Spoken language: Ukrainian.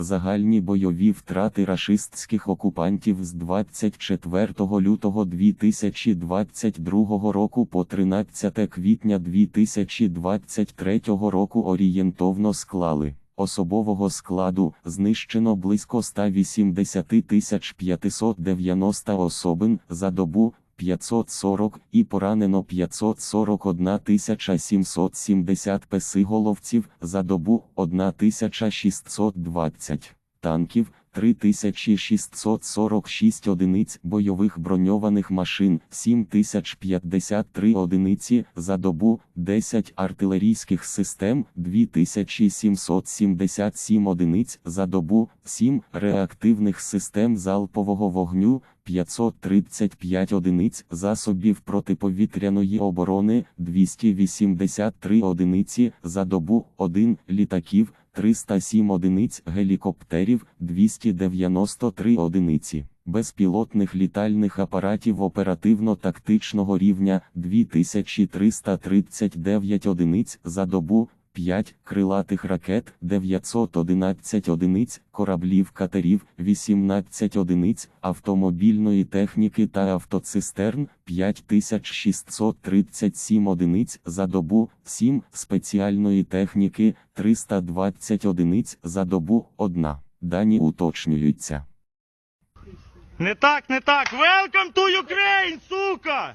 Загальні бойові втрати рашистських окупантів з 24 лютого 2022 року по 13 квітня 2023 року орієнтовно склали. Особового складу знищено близько 180 590 особин за добу 540 і поранено 541 770 песиголовців за добу 1620 танків. 3646 одиниць бойових броньованих машин, 7053 одиниці за добу, 10 артилерійських систем, 2777 одиниць за добу, 7 реактивних систем залпового вогню, 535 одиниць засобів протиповітряної оборони, 283 одиниці за добу, 1 літаків, 307 одиниць гелікоптерів, 293 одиниці безпілотних літальних апаратів оперативно-тактичного рівня, 2339 одиниць за добу, 5 крилатих ракет, 911 одиниць, кораблів катерів, 18 одиниць, автомобільної техніки та автоцистерн, 5637 одиниць за добу, 7 спеціальної техніки, 320 одиниць за добу, 1. Дані уточнюються. Не так, не так. Welcome to Ukraine, сука!